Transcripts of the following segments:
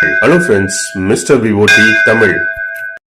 Hello friends, Mr. Vivoti Tamil.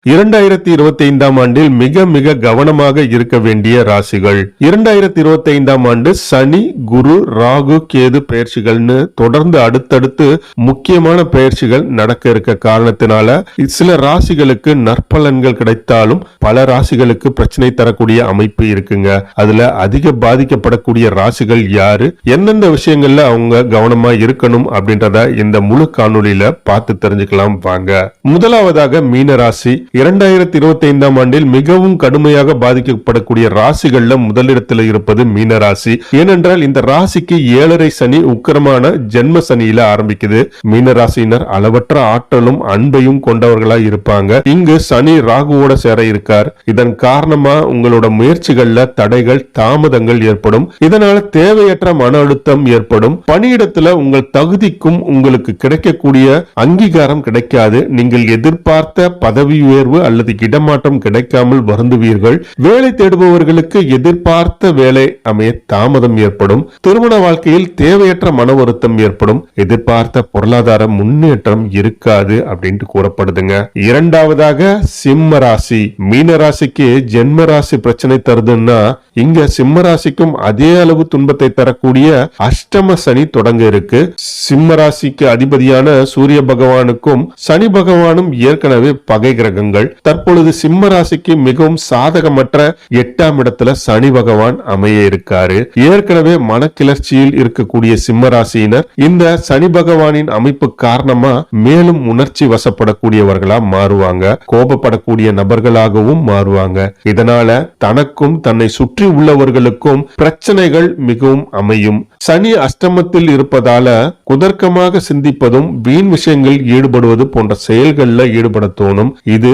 இரண்டாயிரத்தி இருபத்தி ஐந்தாம் ஆண்டில் மிக மிக கவனமாக இருக்க வேண்டிய ராசிகள். இரண்டாயிரத்தி இருபத்தி ஐந்தாம் ஆண்டு சனி குரு ராகு கேது பயிற்சிகள்னு தொடர்ந்து அடுத்தடுத்து முக்கியமான பயிற்சிகள் நடக்க இருக்க காரணத்தினால சில ராசிகளுக்கு நற்பலன்கள் கிடைத்தாலும் பல ராசிகளுக்கு பிரச்சனை தரக்கூடிய அமைப்பு இருக்குங்க. அதுல அதிக பாதிக்கப்படக்கூடிய ராசிகள் யாரு? எந்தெந்த விஷயங்கள்ல அவங்க கவனமா இருக்கணும் அப்படின்றத இந்த முழு காணொளியில பார்த்து தெரிஞ்சுக்கலாம் வாங்க. முதலாவதாக மீன ராசி இரண்டாயிரத்தி இருபத்தி ஐந்தாம் ஆண்டில் மிகவும் கடுமையாக பாதிக்கப்படக்கூடிய ராசிகள்ல முதலிடத்தில் இருப்பது மீன ராசி ஏனென்றால் இந்த ராசிக்கு ஏழரை சனி உக்கிரமான ஜென்ம சனியில ஆரம்பிக்குது. மீன ராசியினர் அளவற்ற ஆற்றலும் அன்பையும் கொண்டவர்களா இருப்பாங்க. இங்கு சனி ராகுவோட சேர இருக்கார். இதன் காரணமா உங்களோட முயற்சிகள்ல தடைகள் தாமதங்கள் ஏற்படும். இதனால தேவையற்ற மன அழுத்தம் ஏற்படும். பணியிடத்துல உங்கள் தகுதிக்கும் உங்களுக்கு கிடைக்கக்கூடிய அங்கீகாரம் கிடைக்காது. நீங்கள் எதிர்பார்த்த பதவி உயர்வு அல்லது இடமாற்றம் கிடைக்காமல் வருந்துவீர்கள். வேலை தேடுபவர்களுக்கு எதிர்பார்த்த வேலை அமைய தாமதம் ஏற்படும். திருமண வாழ்க்கையில் தேவையற்ற மன வருத்தம் ஏற்படும். எதிர்பார்த்த பொருளாதார முன்னேற்றம் இருக்காது அப்படின்ட்டு கூறப்படுதுங்க. இரண்டாவதாக சிம்ம ராசி. மீன ராசிக்கு ஜென்ம ராசி பிரச்சனை தருதுன்னா இங்க சிம்ம ராசிக்கும் அதே அளவு துன்பத்தை தரக்கூடிய அஷ்டம சனி தொடங்க இருக்கு. சிம்ம ராசிக்கு அதிபதியான சூரிய பகவானுக்கும் சனி பகவானும் ஏற்கனவே பகை கிரகங்கள் தற்பொழுது சிம்ம ராசிக்கு மிகவும் சாதகமற்ற எட்டாம் இடத்துல சனி பகவான் அமைய இருக்காரு. ஏற்கனவே மனக்கிளர்ச்சியில் இருக்கக்கூடிய சிம்ம ராசியினர் இந்த சனி பகவானின் அமைப்பு காரணமா மேலும் உணர்ச்சி வசப்படக்கூடியவர்களா மாறுவாங்க. கோபப்படக்கூடிய நபர்களாகவும் மாறுவாங்க. இதனால தனக்கும் தன்னை சுற்றி உள்ளவர்களுக்கும் பிரச்சனைகள் மிகவும் அமையும். சனி அஷ்டமத்தில் இருப்பதால குதர்க்கமாக சிந்திப்பதும் வீண் விஷயங்கள் ஈடுபடுவது போன்ற செயல்கள்ல ஈடுபட தோணும். இது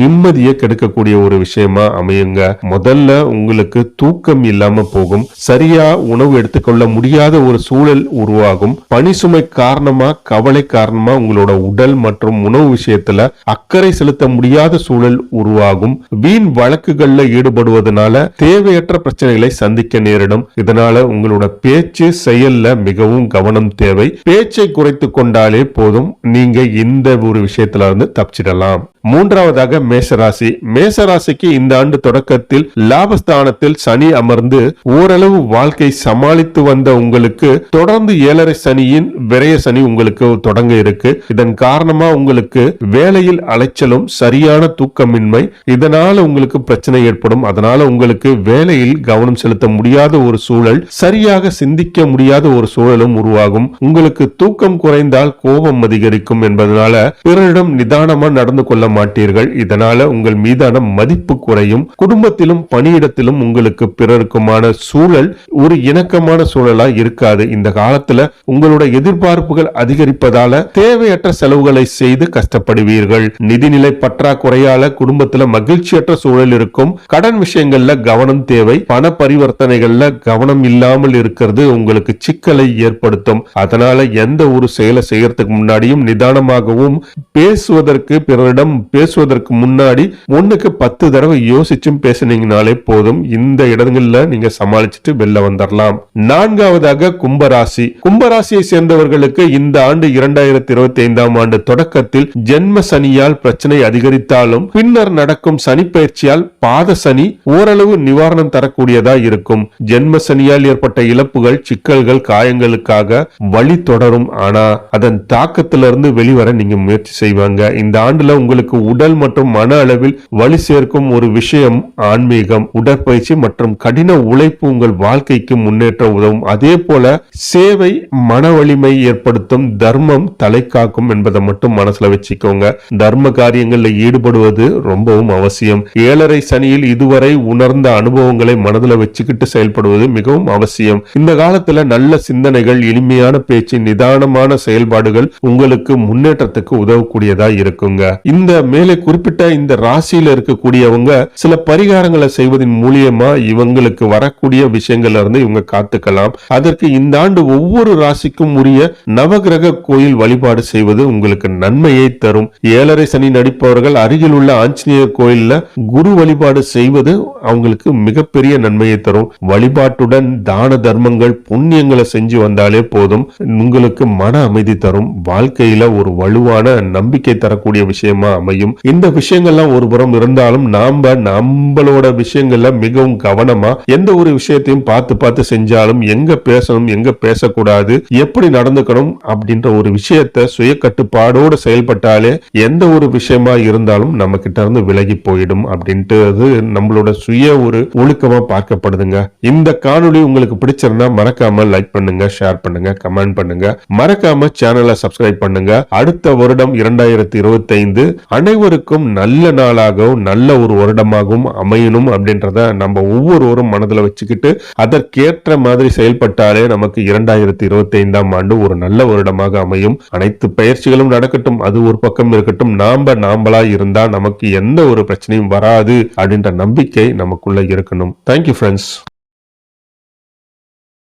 நிம்மதியை கெடுக்கக்கூடிய ஒரு விஷயமா அமையுங்க. முதல்ல உங்களுக்கு தூக்கம் இல்லாம போகும். சரியா உணவு எடுத்துக்கொள்ள முடியாத ஒரு சூழல் உருவாகும். பணி சுமை காரணமா கவலை காரணமா உங்களோட உடல் மற்றும் உணவு விஷயத்துல அக்கறை செலுத்த முடியாத சூழல் உருவாகும். வீண் வழக்குகள்ல ஈடுபடுவதனால தேவையற்ற பிரச்சனைகளை சந்திக்க நேரிடும். இதனால உங்களோட பேச்சு செயல்ல மிகவும் கவனம் தேவை. பேச்சை குறைத்து கொண்டாலே போதும். நீங்க இந்த ஒரு விஷயத்துல இருந்து தப்பிச்சிடலாம். மூன்றாவதாக மேசராசி. மேசராசிக்கு இந்த ஆண்டு தொடக்கத்தில் லாபஸ்தானத்தில் சனி அமர்ந்து ஓரளவு வாழ்க்கை சமாளித்து வந்த உங்களுக்கு தொடர்ந்து ஏழரை சனியின் விரய சனி உங்களுக்கு தொடங்க இருக்கு. இதன் காரணமா உங்களுக்கு வேலையில் அலைச்சலும் சரியான தூக்கமின்மை. இதனால உங்களுக்கு பிரச்சனை ஏற்படும். அதனால உங்களுக்கு வேலையில் கவனம் செலுத்த முடியாத ஒரு சூழல். சரியாக சிந்திக்க முடியாத ஒரு சூழலும் உருவாகும். உங்களுக்கு தூக்கம் குறைந்தால் கோபம் அதிகரிக்கும் என்பதனால பிறரிடம் நிதானமா நடந்து கொள்ள மாட்டீர்கள். இதனால உங்கள் மீதான மதிப்பு குறையும். குடும்பத்திலும் பணியிடத்திலும் உங்களுக்கு பிறருக்குமான சூழல் ஒரு இணக்கமான சூழலா இருக்காது. இந்த காலத்துல உங்களோட எதிர்பார்ப்புகள் அதிகரிப்பதால தேவையற்ற செலவுகளை செய்து கஷ்டப்படுவீர்கள். நிதிநிலை பற்றாக்குறையால குடும்பத்துல மகிழ்ச்சியற்ற சூழல் இருக்கும். கடன் விஷயங்கள்ல கவனம் தேவை. பண பரிவர்த்தனைகள்ல கவனம் இல்லாமல் இருக்கிறது உங்க உங்களுக்கு சிக்கலை ஏற்படுத்தும். அதனால எந்த ஒரு செயலை செய்யறதுக்கு முன்னாடியும் நிதானமாகவும் பேசுவதற்கு பிறரிடம் பேசுவதற்கு முன்னாடி ஒண்ணுக்கு பத்து தடவை யோசிச்சும் பேசுனீங்கனாலே போதும். இந்த இடங்கள்ல நீங்க சமாளிச்சுட்டு வெளில வந்துடலாம் நான்காவதாக கும்பராசி. கும்பராசியை சேர்ந்தவர்களுக்கு இந்த ஆண்டு இரண்டாயிரத்தி இருபத்தி ஐந்தாம் ஆண்டு தொடக்கத்தில் ஜென்ம சனியால் பிரச்சனை அதிகரித்தாலும் பின்னர் நடக்கும் சனி பயிற்சியால் பாத சனி ஓரளவு நிவாரணம் தரக்கூடியதா இருக்கும். ஜென்ம சனியால் ஏற்பட்ட இழப்புகள் சிக்கல்கள் காயங்களுக்காக வழி தொடரும். ஆனா அதன் தாக்கத்திலிருந்து வெளிவர நீங்க முயற்சி செய்வாங்க. இந்த ஆண்டுல உங்களுக்கு உடல் மற்றும் மன அளவில் வலி சேர்க்கும் ஒரு விஷயம் ஆன்மீகம். உடற்பயிற்சி மற்றும் கடின உழைப்பு உங்கள் வாழ்க்கைக்கு முன்னேற்ற உதவும். அதே போல சேவை மன வலிமை ஏற்படுத்தும் தர்மம் தலை காக்கும் என்பதை மட்டும் மனசுல வச்சுக்கோங்க. தர்ம காரியங்கள்ல ஈடுபடுவது ரொம்பவும் அவசியம். ஏழரை சனியில் இதுவரை உணர்ந்த அனுபவங்களை மனதுல வச்சுக்கிட்டு செயல்படுவது மிகவும் அவசியம். இந்த காலத்துல நல்ல சிந்தனைகள் இனிமையான பேச்சு நிதானமான செயல்பாடுகள் உங்களுக்கு முன்னேற்றத்துக்கு உதவக்கூடியதா இருக்குங்க. இந்த மேலே குறிப்பிட்ட இந்த ராசியில இருக்கக்கூடியவங்க சில பரிகாரங்களை செய்வதன் மூலியமா இவங்களுக்கு வரக்கூடிய விஷயங்கள்ல இருந்து இவங்க காத்துக்கலாம். அதற்கு இந்த ஆண்டு ஒவ்வொரு ராசிக்கும் உரிய நவகிரக கோயில் வழிபாடு செய்வது உங்களுக்கு நன்மையை தரும். ஏழரை சனி நடிப்பவர்கள் அருகில் உள்ள ஆஞ்சநேயர் கோயில்ல குரு வழிபாடு செய்வது அவங்களுக்கு மிகப்பெரிய நன்மையை தரும். வழிபாட்டுடன் தான தர்மங்கள் புண்ணியங்களை செஞ்சு வந்தாலே போதும். உங்களுக்கு மன அமைதி தரும். வாழ்க்கையில ஒரு வலுவான நம்பிக்கை தரக்கூடிய விஷயமா அமையும். இந்த விஷயங்கள்லாம் ஒரு புறம் இருந்தாலும் நாம நம்மளோட விஷயங்கள்ல மிகவும் கவனமா எந்த ஒரு விஷயத்தையும் பார்த்து பார்த்து செஞ்சாலும் எங்க பேசணும் எங்க பேசக்கூடாது எப்படி நடந்துக்கணும் அப்படின்ற ஒரு விஷயத்த சுய கட்டுப்பாடோடு செயல்பட்டாலே எந்த ஒரு விஷயமா இருந்தாலும் நம்ம கிட்ட இருந்து விலகி போயிடும் அப்படின்ட்டு அது நம்மளோட சுய ஒரு ஒழுக்கமா பார்க்கப்படுதுங்க. இந்த காணொளி உங்களுக்கு பிடிச்சிருந்தா மறக்காம லைக் பண்ணுங்க ஷேர் பண்ணுங்க கமெண்ட் பண்ணுங்க. மறக்காம சேனலை சப்ஸ்கிரைப் பண்ணுங்க. அடுத்த வருடம் இரண்டாயிரத்தி இருபத்தி ஐந்து அனைவருக்கும் நல்ல நாளாகவும் நல்ல ஒரு வருடமாகவும் அமையணும் அப்படின்றத நம்ம ஒவ்வொருவரும் மனதுல வச்சுக்கிட்டு அதற்கேற்ற மாதிரி செயல்பட்டாலே நமக்கு இரண்டாயிரத்தி இருபத்தி ஐந்தாம் ஆண்டு ஒரு நல்ல வருடமாக அமையும். அனைத்து பயிற்சிகளும் நடக்கட்டும் அது ஒரு பக்கம் இருக்கட்டும். நாம நாம்பளா இருந்தா நமக்கு எந்த ஒரு பிரச்சனையும் வராது அப்படின்ற நம்பிக்கை நமக்குள்ள இருக்கணும். Thank you friends